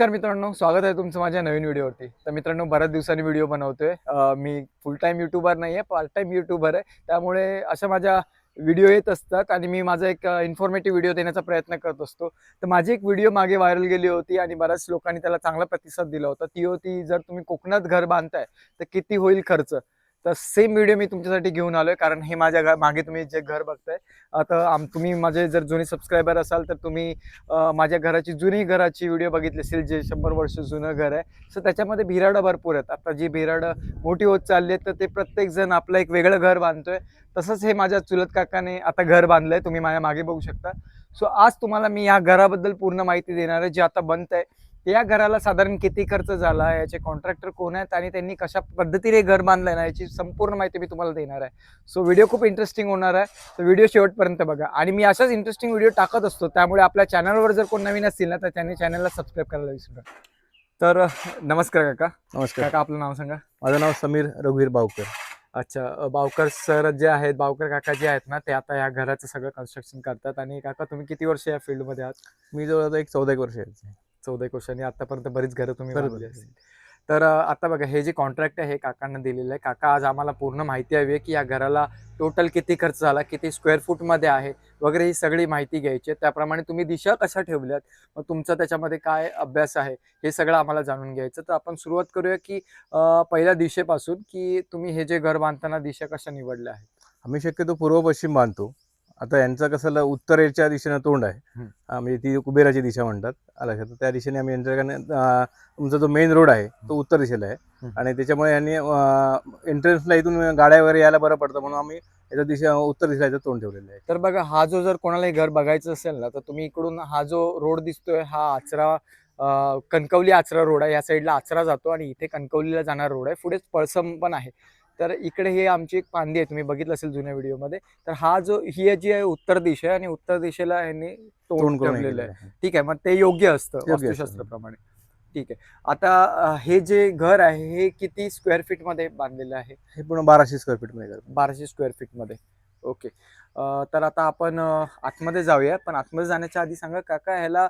नमस्कार मित्रांनो स्वागत आहे तुमचं माझ्या नवीन व्हिडिओवरती. तर मित्रांनो बऱ्याच दिवसांनी व्हिडिओ बनवतोय. मी फुल टाईम युट्यूबर नाही आहे पार्ट टाईम युट्यूबर आहे. त्यामुळे अशा माझ्या व्हिडिओ येत असतात आणि मी माझा एक इन्फॉर्मेटिव्ह व्हिडिओ देण्याचा प्रयत्न करत असतो. तर माझी एक व्हिडिओ मागे व्हायरल गेली होती आणि बऱ्याच लोकांनी त्याला चांगला प्रतिसाद दिला होता. ती होती जर तुम्ही कोकणात घर बांधताय तर किती होईल खर्च? तर सेम व्हिडिओ मी तुमच्यासाठी घेऊन आलोय कारण हे माझ्या घ- मागे तुम्ही जे घर बघताय आता आम तुम्ही माझे जर जुने सबस्क्रायबर असाल तर तुम्ही माझ्या घराची जुनी घराची व्हिडिओ बघितली असेल जे शंभर वर्ष जुनं घर आहे. सो त्याच्यामध्ये भिराडं भरपूर आहेत. आता जी भिराडं मोठी होत चालली आहेत तर ते प्रत्येकजण आपलं एक वेगळं घर बांधतोय. तसंच हे माझ्या चुलत काकाने आता घर बांधलं आहे तुम्ही माझ्या मागे बघू शकता. सो आज तुम्हाला मी या घराबद्दल पूर्ण माहिती देणार आहे जे आता बनत आहे या घराला साधारण किती खर्च झाला याचे कॉन्ट्रॅक्टर कोण आहेत आणि त्यांनी कशा पद्धतीने घर बांधलंय ना याची संपूर्ण माहिती मी तुम्हाला देणार आहे. सो व्हिडिओ खूप इंटरेस्टिंग होणार आहे. तर व्हिडिओ शेवटपर्यंत बघा. आणि मी अशाच इंटरेस्टिंग व्हिडिओ टाकत असतो त्यामुळे आपल्या चॅनलवर जर कोण नवीन असतील ना तर त्यांनी चॅनलला सबस्क्राईब करायला विसरू नका. तर नमस्कार काका. नमस्कार. काका आपलं नाव सांगा. माझं नाव समीर रघुवीर बावकर. अच्छा बावकर सर जे आहेत बावकर काका जे आहेत ना ते आता या घराचं सगळं कन्स्ट्रक्शन करतात. आणि काका तुम्ही किती वर्ष या फील्डमध्ये आहात? मी जवळ एक चौदा एक वर्ष आहे. चौदा एक वर्षांनी आतापर्यंत बरीच घरं तुम्ही असतील. तर आता बघा हे जे कॉन्ट्रॅक्ट आहे हे काकांना दिलेलं आहे. काका आज आम्हाला पूर्ण माहिती हवी आहे की या घराला टोटल किती खर्च झाला किती स्क्वेअर फूटमध्ये आहे वगैरे ही सगळी माहिती घ्यायची आहे. त्याप्रमाणे तुम्ही दिशा कशा ठेवल्यात मग तुमचा त्याच्यामध्ये काय अभ्यास आहे हे सगळं आम्हाला जाणून घ्यायचं. तर आपण सुरुवात करूया की पहिल्या दिशेपासून की तुम्ही हे जे घर बांधताना दिशा कशा निवडल्या आहेत? आम्ही शक्यतो पूर्व पश्चिम बांधतो. आता यांचं कसं उत्तरेच्या दिशेनं तोंड आहे. म्हणजे ती कुबेराची दिशा म्हणतात. आलं तर त्या दिशेने आम्ही यांच्याकडे तुमचा जो मेन रोड आहे तो उत्तर दिशेला आहे. आणि त्याच्यामुळे यांनी एंट्रन्सला इथून गाड्या वगैरे यायला बरं पडतं. म्हणून आम्ही याच्या दिशा उत्तर दिशेला तोंड ठेवलेलं आहे. तर बघा हा जो जर कोणालाही घर बघायचं असेल ना तर तुम्ही इकडून हा जो रोड दिसतोय हा आचरा कणकवली आचरा रोड आहे. या साईडला आचरा जातो आणि इथे कणकवलीला जाणारा रोड आहे. पुढेच पळसम पण आहे. तर इकडे हे आमची एक पांदी आहे तुम्ही बघितलं असेल जुन्या व्हिडिओमध्ये. तर हा जो ही जी आहे उत्तर दिशा आहे आणि उत्तर दिशेला ह्यांनी तोंड ठेवलेलं आहे. ठीक आहे मग ते योग्य असतं. वास्तुशास्त्राप्रमाणे. ठीक आहे. आता हे जे घर आहे हे किती स्क्वेअर फीटमध्ये बांधलेलं आहे? हे पूर्ण बाराशे स्क्वेअर फीटमध्ये. बाराशे स्क्वेअर फीटमध्ये ओके अं, तर आता आपण आतमध्ये जाऊया पण आतमध्ये जाण्याच्या आधी सांगा काका ह्याला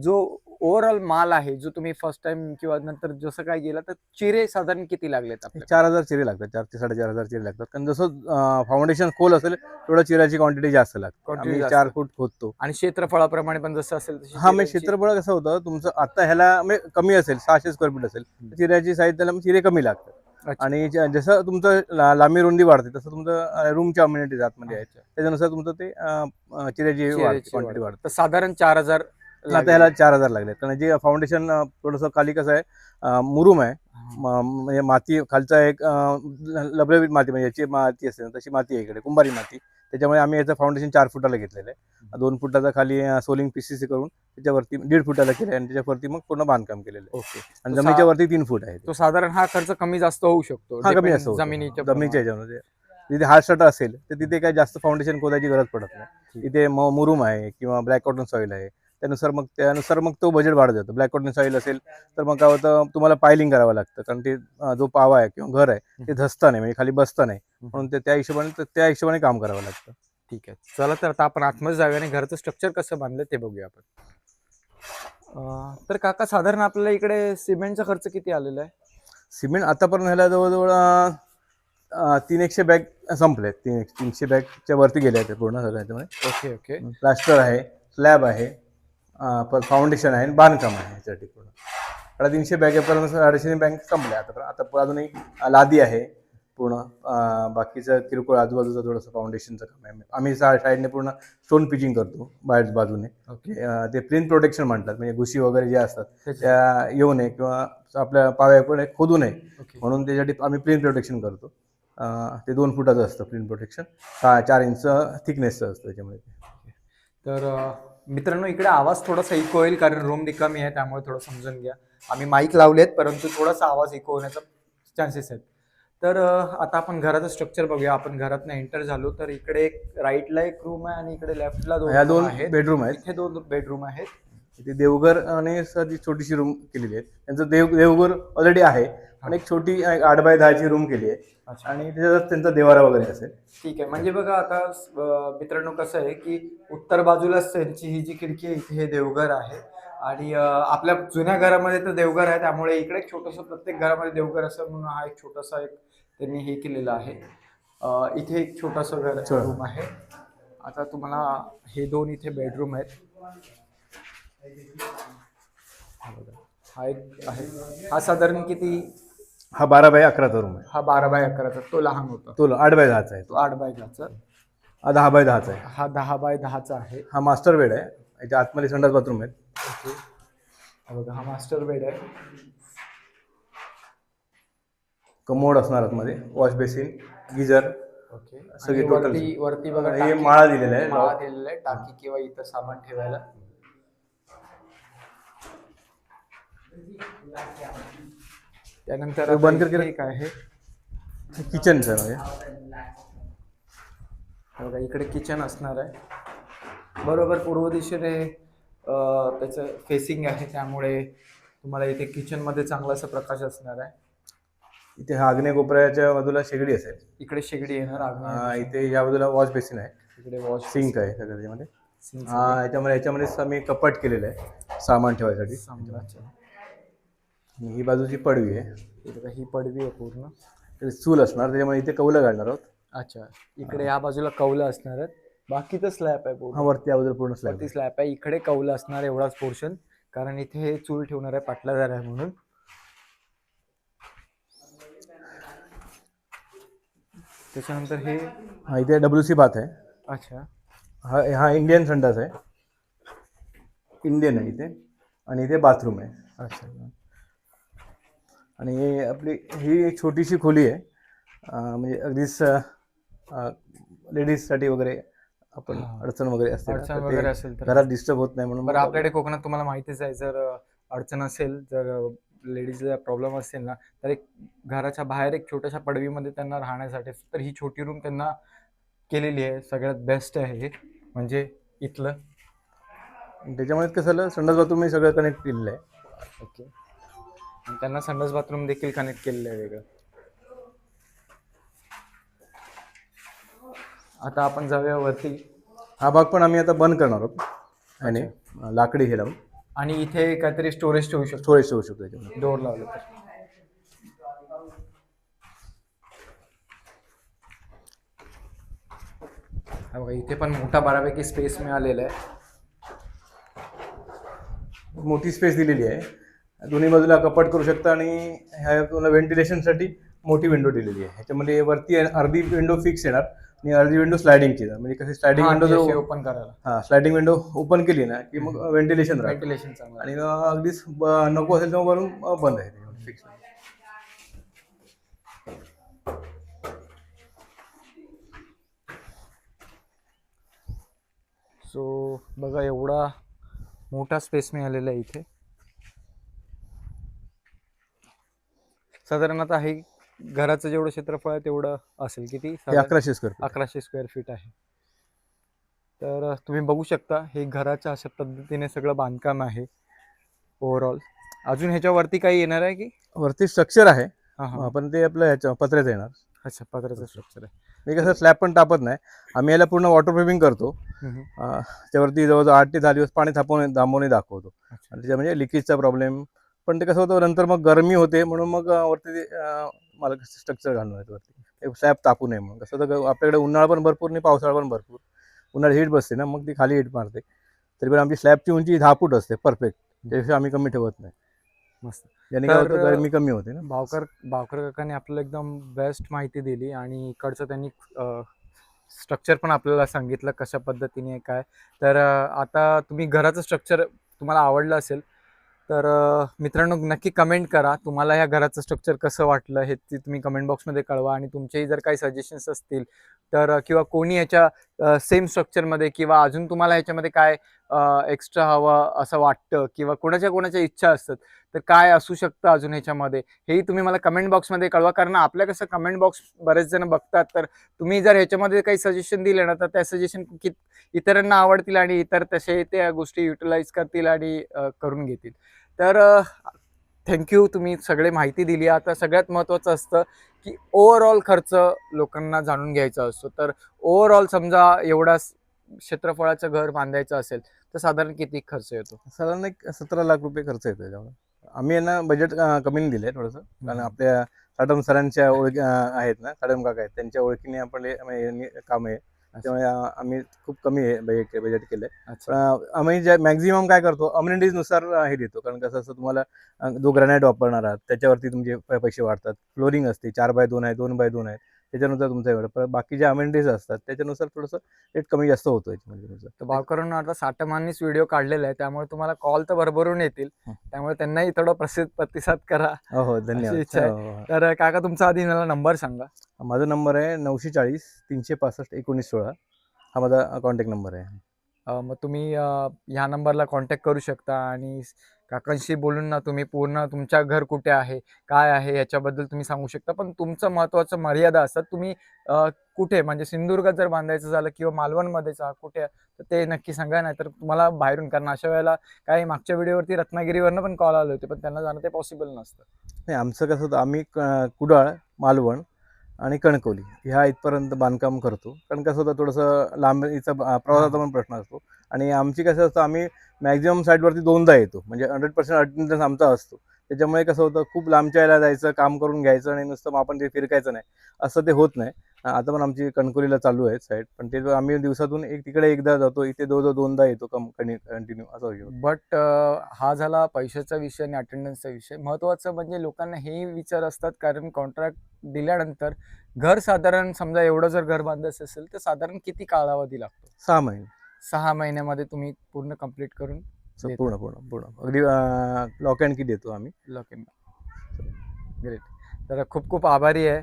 जो ओव्हरऑल माल आहे जो तुम्ही फर्स्ट टाइम किंवा नंतर जसं काय गेला तर चिरे साधारण किती लागलेत आपल्याला चार हजार चिरे लागतात चार ते साडेचार हजार चिरे लागतात कारण जसं फाउंडेशन खोल असेल तेवढं चिराची क्वांटिटी जास्त लागते Quantity आम्ही जास्त. चार फूट खोदतो आणि क्षेत्रफळाप्रमाणे पण जसं असेल तशी हा म्हणजे चिऱ्यांची- क्षेत्रफळ कसं होतं तुमचं आता ह्याला म्हणजे कमी असेल सहाशे स्क्वेअर फीट असेल तर चिऱ्याची साईज त्याला मग चिरे कमी लागतात अच्छा. आणि ज- जसं तुमचं ला- लांबी रुंदी वाढते तसं तुमचं रूमच्या अम्युनिटीज आतमध्ये अच्छा. त्याच्यानुसार तुमचं ते अं, अं, चिऱ्याची चिऱ्याची क्वांटिटी वाढ. वाढते तर साधारण चार हजार आता ह्याला चार हजार लागले. कारण जे फाउंडेशन थोडंसं खाली कसं आहे मुरुम आहे. म्हणजे माती खालचा एक लबलबीत माती म्हणजे याची माती असते तशी माती आहे इकडे कुंभारी माती. त्याच्यामुळे आम्ही याचं फाउंडेशन चार फुटाला घेतलेलं आहे. दोन फुटाचा खाली सोलिंग पीसीसी करून त्याच्यावरती दीड फुटाला केलं आणि त्याच्यावरती मग पूर्ण बांधकाम केलेलं आहे. ओके. आणि जमिनीच्या वरती तीन फूट आहे ते. साधारण हा खर्च कमी जास्त होऊ शकतो. हा कमी जास्त. जमिनीच्या जमिनीच्या. ह्याच्यामध्ये. जिथे हार्ड स्टार्टर असेल तर तिथे काही जास्त फाउंडेशन खोदायची गरज पडत नाही. तिथे मुरुम आहे किंवा ब्लॅक कॉटन सॉईल आहे. त्यानुसार मग त्यानुसार मग तो बजेट वाढत जातो. ब्लॅक कॉटन सॉईल असेल तर मग काय होतं तुम्हाला पायलिंग करावं लागतं. कारण ते जो पावा आहे किंवा घर आहे ते धसतं नाही म्हणजे खाली बसतं नाही. म्हणून ते त्या हिशोबाने त्या हिशोबाने काम करावं लागतं. ठीक आहे. चला तर आता आपण आतमध्ये जाऊया आणि घरचं स्ट्रक्चर कसं बांधलं ते बघूया आपण. तर काका साधारण आपल्याला इकडे सिमेंटचा खर्च किती आलेला आहे? सिमेंट आतापर्यंत ह्याला जवळजवळ तीन एकशे बॅग संपलेत. तीन एक तीनशे बॅगच्या वरती गेले आहेत पूर्ण सगळं याच्यामध्ये ओके ओके. प्लास्टर आहे स्लॅब आहे फाउंडेशन आहे आणि बांधकाम आहे याच्यासाठी पूर्ण साडेतीनशे बॅगेपर्यंत साडेतीनशे बँक संपल्या आता आता पुढे अजूनही लादी आहे पूर्ण बाकीचं किरकोळ आजूबाजूचं थोडंसं फाउंडेशनचं काम आहे आम्ही सा- साईडने पूर्ण स्टोन पिचिंग करतो बाहेर बाजूने ओके ते प्रिंट प्रोटेक्शन म्हणतात म्हणजे घुशी वगैरे जे असतात त्या येऊ नये किंवा आपल्या पाव्याकडे खोदू नये म्हणून त्याच्यासाठी आम्ही प्रिंट प्रोटेक्शन करतो ते दोन फुटाचं असतं प्रिंट प्रोटेक्शन चार इंच थिकनेसचं असतं त्याच्यामध्ये तर मित्रांनो इकडे आवाज थोडासा इको होईल कारण रूम रिकामी आहे त्यामुळे थोडं समजून घ्या. आम्ही माईक लावलेत परंतु थोडासा आवाज इको होण्याचा चान्सेस आहेत. तर आता आपण घराचं स्ट्रक्चर बघूया. आपण घरातनं एंटर झालो तर इकडे एक राईटला एक रूम आहे आणि इकडे लेफ्टला दोन दोन बेडरूम आहेत. इथे दोन बेडरूम आहेत. इथे देवघर आणि साधी छोटीशी रूम केलेली आहे. त्यांचं देव देवघर ऑलरेडी आहे. आणि एक छोटी आठ बाय दहाची रूम केली आहे. आणि त्याच्यात त्यांचा देवारा वगैरे असेल. ठीक आहे. म्हणजे बघा आता मित्रांनो कसं आहे की उत्तर बाजूलाच त्यांची ही जी खिडकी आहे इथे हे देवघर आहे. आणि आपल्या जुन्या घरामध्ये तर देवघर आहे. त्यामुळे इकडे एक छोटंसं प्रत्येक घरामध्ये देवघर असं म्हणून हा एक छोटासा एक त्यांनी हे केलेलं आहे. इथे एक छोटंसं घर. रूम आहे. आता तुम्हाला हे दोन इथे बेडरूम आहेत. हा एक आहे. हा साधारण किती? हा बारा बाय अकराचा रूम आहे. हा बारा बाय अकराचा तो लहान होता. तो आठ बाय दहाचा आहे तो. आठ बाय दहाचा. हा दहा बाय दहाचा आहे. हा दहा बाय दहाचा आहे. हा मास्टर बेड आहे. याच्या आतमध्ये संडास बाथरूम आहेत. ओके. हा बघा हा मास्टर बेड आहे. कमोड असणार आतमध्ये. Wash basin geyser okay. सगळी total. वरती वरती बघा हे टाकी- माळा दिलेला आहे. माळा दिलेला आहे. टाकी किंवा इथं सामान ठेवायला. त्यानंतर बंद कर- एक आहे. किचनचं बघा इकडे किचन असणार आहे. बरोबर पूर्व दिशेने त्याचं फेसिंग आहे त्यामुळे तुम्हाला इथे किचनमध्ये चांगला असा प्रकाश असणार आहे. इथे हा आग्नेय कोपऱ्याच्या बाजूला शेगडी असेल. इकडे शेगडी येणार हा, इथे या बाजूला वॉश बेसिन आहे. इकडे वॉश सिंक आहे सगळं त्याच्यामध्ये. सिंक हा याच्यामध्ये याच्यामध्येच आम्ही कपाट केलेलं आहे सामान ठेवायसाठी. आणि ही बाजूची पडवी आहे. हे बघा ही पडवी आहे पूर्ण. चूल असणार त्याच्यामुळे इथे कौलं घालणार आहोत. अच्छा इकडे या बाजूला कौलं असणार आहेत. बाकी तर स्लॅब आहे पूर्ण. हा वरती बाजूला पूर्ण स्लॅब वरती स्लॅब आहे. इकडे कौलं असणार एवढाच पोर्शन कारण इथे हे चूल ठेवणार आहे पाटलादार आहे म्हणून. त्याच्यानंतर हे हा इथे डब्ल्यू सी बाथ आहे. अच्छा. हा हा इंडियन संडास आहे. इंडियन आहे इथे. आणि इथे बाथरूम आहे. अच्छा. आणि हे आपली ही एक छोटीशी खोली आहे. म्हणजे अगदीच लेडीजसाठी वगैरे आपण. अडचण वगैरे अडचण वगैरे असेल तर. घरात डिस्टर्ब होत नाही म्हणून बरं आपल्याकडे कोकणात तुम्हाला माहितीच आहे जर अडचण असेल जर लेडीजला प्रॉब्लेम असेल ना तर एक घराच्या बाहेर एक छोट्याशा पडवीमध्ये त्यांना राहण्यासाठी तर ही छोटी रूम त्यांना केलेली आहे सगळ्यात बेस्ट आहे हे. म्हणजे इथलं. त्याच्यामुळे कसं झालं संडास बाथरूम हे सगळं कनेक्ट केलेलं आहे. ओके आणि त्यांना संडास बाथरूम देखील कनेक्ट केलेलं आहे वेगळं. आता आपण जाऊया वरती. हा भाग पण आम्ही आता बंद करणार आहोत. आणि लाकडी हे लावून आणि इथे काहीतरी स्टोरेज ठेवू शकतो. स्टोरेज ठेवू शकतो त्याच्यामध्ये डोर लावलं तर. हा बघा इथे पण मोठा बऱ्यापैकी स्पेस मिळालेला आहे. मोठी स्पेस दिलेली आहे. दोन्ही बाजूला कपाट करू शकता आणि ह्या तुम्हाला व्हेंटिलेशनसाठी मोठी विंडो दिलेली आहे. ह्याच्यामध्ये वरती अर्धी विंडो फिक्स येणार आणि अर्धी विंडो स्लायडिंगची येणार. म्हणजे कशी स्लायडिंग विंडो जर ओपन करायला. हा स्लायडिंग विंडो ओपन केली ना की मग व्हेंटिलेशन व्हेंटिलेशन. आणि अगदीच नको असेल तेव्हा वरून बंद आहे फिक्स सो बघा एवढा मोठा स्पेस मिळालेला आहे इथे. साधारण आता हे घराचं जेवढं क्षेत्रफळ आहे तेवढं असेल. किती? हे साधारण अकराशे स्क्वेअर अकराशे स्क्वेअर फीट आहे. तर तुम्ही बघू शकता हे घराच्या अशा पद्धतीने सगळं बांधकाम आहे ओव्हरऑल अजून ह्याच्यावरती काही येणार आहे की? वरती स्ट्रक्चर आहे. हां हां. पण ते आपलं ह्याच्या पत्र्याचं येणार. अच्छा पत्र्याचं स्ट्रक्चर आहे. मी कसं स्लॅब पण टापत नाही. आम्ही याला पूर्ण वॉटर प्रूफिंग करतो. हम्म, हम्म. अं, त्यावरती जवळजवळ आठ ते दहा दिवस पाणी थांबवून दांबवणे दाखवतो. आणि त्याच्या म्हणजे लिकेजचा प्रॉब्लेम पण ते कसं होतं नंतर मग गरमी होते म्हणून मग वरती ते, मला स्ट्रक्चर घालून आहेत वरती. स्लॅब तापू नये म्हणून. कसं होतं आपल्याकडे उन्हाळा पण भरपूर आणि पावसाळा पण भरपूर. उन्हाळ्यात हीट बसते ना मग ती खाली हीट मारते. तरी पण आमची स्लॅबची उंची दहा फूट असते परफेक्ट त्यापेक्षा आम्ही कमी ठेवत नाही. मस्त. याने काय तर, होतं गरमी कमी होते ना. भावकर भावकर काकांनी आपल्याला एकदम बेस्ट माहिती दिली आणि इकडचं त्यांनी स्ट्रक्चर पण आपल्याला सांगितलं कशा पद्धतीने काय. तर आता तुम्ही घराचं स्ट्रक्चर तुम्हाला आवडलं असेल तर मित्रांनो नक्की कमेंट करा. तुम्हाला ह्या घराचं स्ट्रक्चर कसं वाटलं हे ते तुम्ही कमेंट बॉक्समध्ये कळवा आणि तुमचेही जर काही सजेशन्स असतील तर किंवा कोणी याच्या सेम स्ट्रक्चरमध्ये किंवा अजून तुम्हाला ह्याच्यामध्ये काय एक्स्ट्रा हवं असं वाटतं किंवा कोणाच्या कोणाच्या इच्छा असतात तर काय असू शकतं अजून ह्याच्यामध्ये? हेही तुम्ही मला कमेंट बॉक्समध्ये कळवा. कारण आपल्या कसं कमेंट बॉक्स बरेच जण बघतात. तर तुम्ही जर ह्याच्यामध्ये काही सजेशन दिले ना तर त्या सजेशन कित इतरांना आवडतील आणि इतर तसे त्या गोष्टी युटिलाइज करतील आणि करून घेतील. तर थँक्यू तुम्ही सगळे माहिती दिली. आता सगळ्यात महत्त्वाचं असतं की ओव्हरऑल खर्च लोकांना जाणून घ्यायचा असतो. तर ओव्हरऑल समजा एवढा क्षेत्रफळाचं घर बांधायचं असेल तर साधारण किती खर्च येतो? साधारण एक सतरा लाख रुपये खर्च येतो त्याच्यावर आम्ही यांना बजेट कमी दिले थोडंसं. कारण आपल्या साडम सरांच्या ओळखी आहेत ना साडम काका आहेत त्यांच्या ओळखीने आपण म्हणजे काम आहे. त्यामुळे आम्ही खूप कमी बजेट बजेट केलंय. अच्छा. पण आम्ही जे मॅक्झिमम काय करतो amenities नुसार हे देतो. कारण कसं असतं तुम्हाला जो ग्रॅनाईट वापरणार आहात त्याच्यावरती तुमचे पैसे वाढतात. फ्लोरिंग असते चार बाय दोन आहे दोन बाय दोन आहे. त्याच्यानुसार तुमचं एवढं. पण बाकी जे अमेनिटीज असतात त्याच्यानुसार थोडंसं रेट कमी जास्त होतो याच्यामध्ये. तर भावकरून आता साठमांनीच व्हिडिओ काढलेला आहे. त्यामुळे तुम्हाला कॉल तर भरभरून येतील. त्यामुळे त्यांनाही थोडं प्रसिद्ध प्रतिसाद करा. हो हो. धन्यवाद. इच्छा आहे. हो, हो. तर काका तुमचा आधी मला नंबर सांगा. माझा नंबर आहे नऊशे चाळीस तीनशे पासष्ट एकोणीस सोळा. हा माझा कॉन्टॅक्ट नंबर आहे. मग तुम्ही ह्या नंबरला कॉन्टॅक्ट करू शकता आणि काकांशी बोलून ना तुम्ही पूर्ण तुमच्या घर कुठे आहे काय आहे याच्याबद्दल तुम्ही सांगू शकता. पण तुमचं महत्त्वाचं मर्यादा असतात तुम्ही कुठे म्हणजे सिंधुदुर्गात जर बांधायचं झालं किंवा मालवणमध्येच आहात, कुठे आहे, तर ते नक्की सांगा नाही तर तुम्हाला बाहेरून कारण अशा वेळेला काही मागच्या व्हिडिओवरती रत्नागिरीवरनं पण कॉल आले होते पण त्यांना जाणं ते पॉसिबल नसतं. नाही आमचं कसं होतं आम्ही क- कुडाळ मालवण आणि कणकवली ह्या इथपर्यंत बांधकाम करतो. कारण कसं होतं थोडंसं लांबीचा प्रवासाचा पण प्रश्न असतो. आणि आमची कसं असतं आम्ही मॅक्झिमम साईडवरती दोनदा येतो. म्हणजे हंड्रेड पर्सेंट अटेंडन्स आमचा असतो. त्याच्यामुळे कसं होतं खूप लांबच्या यायला जायचं काम करून घ्यायचं आणि नुसतं मग आपण ते फिरकायचं नाही. असं ते होत नाही. आता पण आमची कणकोलीला चालू आहे साईड पण ते आम्ही दिवसातून एक तिकडे एकदा जातो इथे दो दोनदा येतो कम कंटिन्यू असं होतं. बट हा झाला पैशाचा विषय आणि अटेंडन्सचा विषय. महत्त्वाचं म्हणजे लोकांना हेही विचार असतात कारण कॉन्ट्रॅक्ट दिल्यानंतर घर साधारण समजा एवढं जर घर बांधायचं असेल तर साधारण किती कालावधी लागतो? सहा महिने. सहा महिन्यामध्ये तुम्ही पूर्ण कंप्लीट करून देतो. पूर्ण पूर्ण पूर्ण. अगदी लॉक अँड की देतो आम्ही. लॉक इन ग्रेट तर खूप खूप आभारी आहे.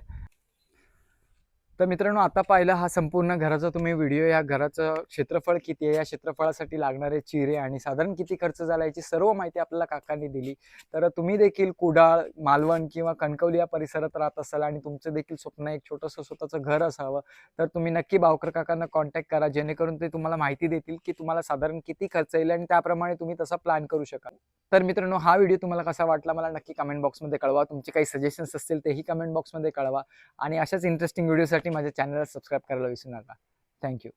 तर मित्रांनो आता पाहिलं हा संपूर्ण घराचा तुम्ही व्हिडिओ या घराचं क्षेत्रफळ किती आहे? या क्षेत्रफळासाठी लागणारे चिरे आणि साधारण किती खर्च झाला याची सर्व माहिती आपल्याला काकांनी दिली. तर तुम्ही देखील कुडाळ मालवण किंवा कणकवली या परिसरात राहत असाल आणि तुमचं देखील स्वप्न एक छोटंसं स्वतःचं घर असावं तर तुम्ही नक्की बावकर काकांना कॉन्टॅक्ट करा जेणेकरून ते तुम्हाला माहिती देतील की तुम्हाला साधारण किती खर्च येईल आणि त्याप्रमाणे तुम्ही तसा प्लॅन करू शकाल. तर मित्रांनो हा व्हिडिओ तुम्हाला कसा वाटला मला नक्की कमेंट बॉक्समध्ये कळवा. तुमचे काही सजेशन्स असतील तेही कमेंट बॉक्समध्ये कळवा. आणि अशाच इंटरेस्टिंग व्हिडिओसाठी माझ्या चॅनलला सबस्क्राईब करायला विसरू नका. थँक्यू